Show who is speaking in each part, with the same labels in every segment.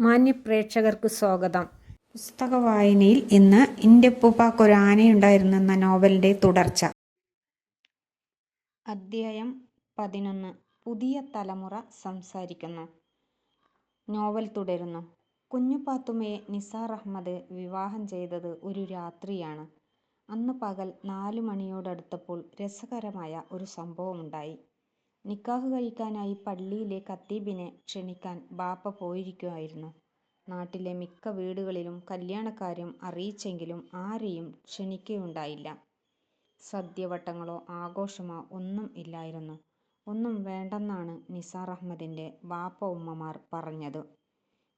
Speaker 1: മാന്യപ്രേക്ഷകർക്ക് സ്വാഗതം. പുസ്തക വായനയിൽ ഇന്ന് എന്റെ ഒരു ആനയുണ്ടായിരുന്നു എന്ന നോവലിന്റെ തുടർച്ച. അദ്ധ്യായം പതിനൊന്ന്. പുതിയ തലമുറ സംസാരിക്കുന്നു. നോവൽ തുടരുന്നു. കുഞ്ഞുപാത്തുമയെ നിസാർ അഹമ്മദ് വിവാഹം ചെയ്തത് ഒരു രാത്രിയാണ്. അന്ന് പകൽ നാലു മണിയോടടുത്തപ്പോൾ രസകരമായ ഒരു സംഭവമുണ്ടായി. നിക്കാഹ് കഴിക്കാനായി പള്ളിയിലെ ഖത്തീബിനെ ക്ഷണിക്കാൻ ബാപ്പ പോയിരിക്കുകയായിരുന്നു നാട്ടിലെ മിക്ക വീടുകളിലും കല്യാണക്കാര്യം അറിയിച്ചെങ്കിലും ആരെയും ക്ഷണിക്കുകയുണ്ടായില്ല. സദ്യവട്ടങ്ങളോ ആഘോഷമോ ഒന്നും ഇല്ലായിരുന്നു. ഒന്നും വേണ്ടെന്നാണ് നിസാർ അഹമ്മദിന്റെ ബാപ്പ ഉമ്മമാർ പറഞ്ഞത്.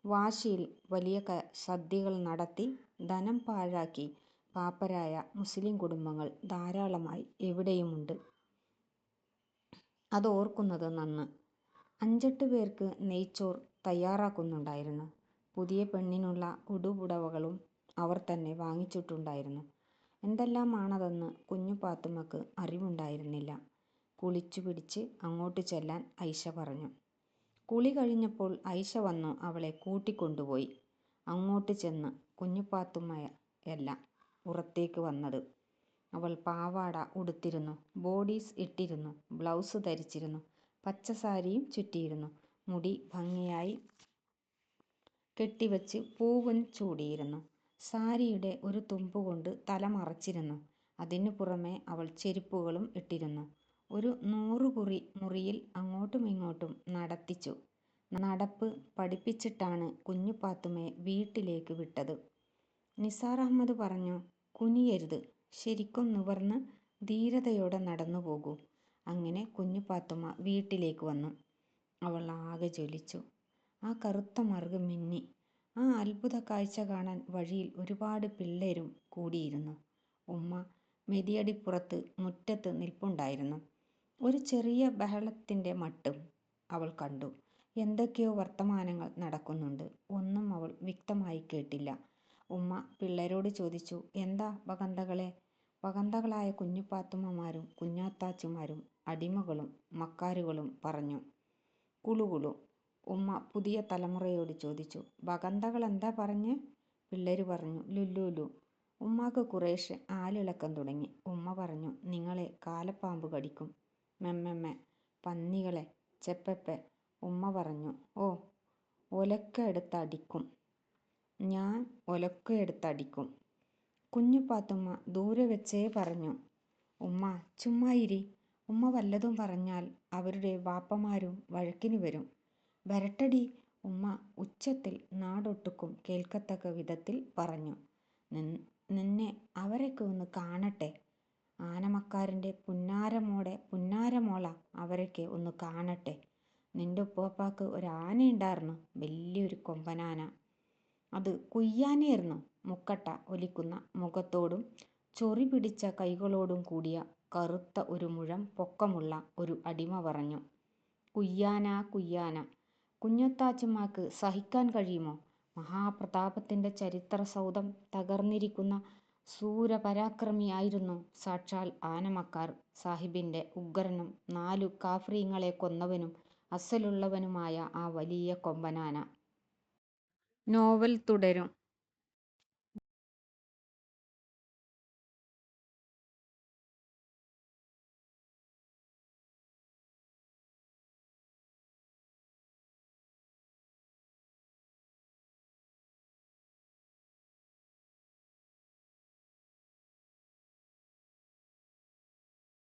Speaker 1: വാശിയിൽ വലിയ സദ്യകൾ നടത്തി ധനം പാഴാക്കി പാപ്പരായ മുസ്ലിം കുടുംബങ്ങൾ ധാരാളമായി എവിടെയുമുണ്ട്? അതോർക്കുന്നത് നന്ന്. അഞ്ചെട്ട് പേർക്ക് നെയ്ച്ചോർ തയ്യാറാക്കുന്നുണ്ടായിരുന്നു. പുതിയ പെണ്ണിനുള്ള ഉടുപുടവകളും അവർ തന്നെ വാങ്ങിച്ചിട്ടുണ്ടായിരുന്നു. എന്തെല്ലാമാണതെന്ന് കുഞ്ഞു പാത്തുമ്മക്ക് അറിവുണ്ടായിരുന്നില്ല. കുളിച്ചു പിടിച്ച് അങ്ങോട്ട് ചെല്ലാൻ ഐഷ പറഞ്ഞു. കുളി കഴിഞ്ഞപ്പോൾ ഐഷ വന്നു അവളെ കൂട്ടിക്കൊണ്ടുപോയി. അങ്ങോട്ട് ചെന്ന് കുഞ്ഞുപാത്തുമ്മയല്ല പുറത്തേക്ക് വന്നത്. അവൾ പാവാട ഉടുത്തിരുന്നു. ബോഡീസ് ഇട്ടിരുന്നു. ബ്ലൗസ് ധരിച്ചിരുന്നു. പച്ച സാരിയും ചുറ്റിയിരുന്നു. മുടി ഭംഗിയായി കെട്ടിവച്ച് പൂവും ചൂടിയിരുന്നു. സാരിയുടെ ഒരു തുമ്പ് കൊണ്ട് തല മറച്ചിരുന്നു. അതിനു പുറമെ അവൾ ചെരുപ്പുകളും ഇട്ടിരുന്നു. ഒരു നൂറുകുറി മുറിയിൽ അങ്ങോട്ടുമിങ്ങോട്ടും നടത്തിച്ചു. നടപ്പ് പഠിപ്പിച്ചിട്ടാണ് കുഞ്ഞു പാത്തുമ്മയെ വീട്ടിലേക്ക് വിട്ടത്. നിസാർ അഹമ്മദ് പറഞ്ഞു കുനിയരുത്. ശരിക്കും നിവർന്ന് ധീരതയോടെ നടന്നു പോകൂ. അങ്ങനെ കുഞ്ഞു പാത്തുമ്മ വീട്ടിലേക്ക് വന്നു. അവൾ ആകെ ജ്വലിച്ചു. ആ കറുത്ത മറുക് മിന്നി. ആ അത്ഭുത കാഴ്ച കാണാൻ വഴിയിൽ ഒരുപാട് പിള്ളേരും കൂടിയിരുന്നു. ഉമ്മ മെതിയടിപ്പുറത്ത് മുറ്റത്ത് നിൽപ്പുണ്ടായിരുന്നു. ഒരു ചെറിയ ബഹളത്തിന്റെ മട്ടും അവൾ കണ്ടു. എന്തൊക്കെയോ വർത്തമാനങ്ങൾ നടക്കുന്നുണ്ട്. ഒന്നും അവൾ വ്യക്തമായി കേട്ടില്ല. ഉമ്മ പിള്ളേരോട് ചോദിച്ചു എന്താ വകന്തകളെ? വകന്തകളായ കുഞ്ഞുപാത്തുമ്മമാരും കുഞ്ഞാത്താച്ചിമാരും അടിമകളും മക്കാരുകളും പറഞ്ഞു. കുളുകുളു. ഉമ്മ പുതിയ തലമുറയോട് ചോദിച്ചു വകന്തകൾ എന്താ പറഞ്ഞ്? പിള്ളേര് പറഞ്ഞു ലുല്ലുലു. ഉമ്മാക്ക് കുറേശ്ശെ ആലിളക്കം തുടങ്ങി. ഉമ്മ പറഞ്ഞു നിങ്ങളെ കാലപ്പാമ്പ് കടിക്കും. മെമ്മെമ്മെ പന്നികളെ ചെപ്പെപ്പെ. ഉമ്മ പറഞ്ഞു ഓ ഒലക്ക എടുത്തടിക്കും ഞാൻ ഒലക്ക എടുത്തടിക്കും. കുഞ്ഞു പാത്തുമ്മ ദൂരെ വെച്ചേ പറഞ്ഞു. ഉമ്മ ചുമ്മായിരി ഉമ്മ വല്ലതും പറഞ്ഞാൽ അവരുടെ വാപ്പമാരും വഴക്കിന് വരും. വരട്ടടി. ഉമ്മ ഉച്ചത്തിൽ നാടൊട്ടുക്കും കേൾക്കത്തക്ക വിധത്തിൽ പറഞ്ഞു. നിന്നെ അവരൊക്കെ ഒന്ന് കാണട്ടെ. ആനമക്കാരന്റെ പുന്നാരമോടെ പുന്നാരമോള അവരൊക്കെ ഒന്ന് കാണട്ടെ. നിന്റെ ഉപ്പാപ്പാക്ക് ഒരു ആനയുണ്ടായിരുന്നു വലിയൊരു കൊമ്പനാന. അത് കുയ്യാനയായിരുന്നു മുക്കട്ട ഒലിക്കുന്ന മുഖത്തോടും ചൊറി പിടിച്ച കൈകളോടും കൂടിയ കറുത്ത ഒരു മുഴം പൊക്കമുള്ള ഒരു അടിമ പറഞ്ഞു. കുയ്യാന കുയ്യാന കുഞ്ഞൊത്താച്ചമ്മക്ക് സഹിക്കാൻ കഴിയുമോ? മഹാപ്രതാപത്തിന്റെ ചരിത്ര സൗധം തകർന്നിരിക്കുന്ന സൂരപരാക്രമിയായിരുന്നു സാക്ഷാൽ ആനമക്കാർ സാഹിബിന്റെ ഉഗ്രനും നാലു കാഫ്രീങ്ങളെ കൊന്നവനും അസലുള്ളവനുമായ ആ വലിയ കൊമ്പനാന. നോവൽ തുടരും.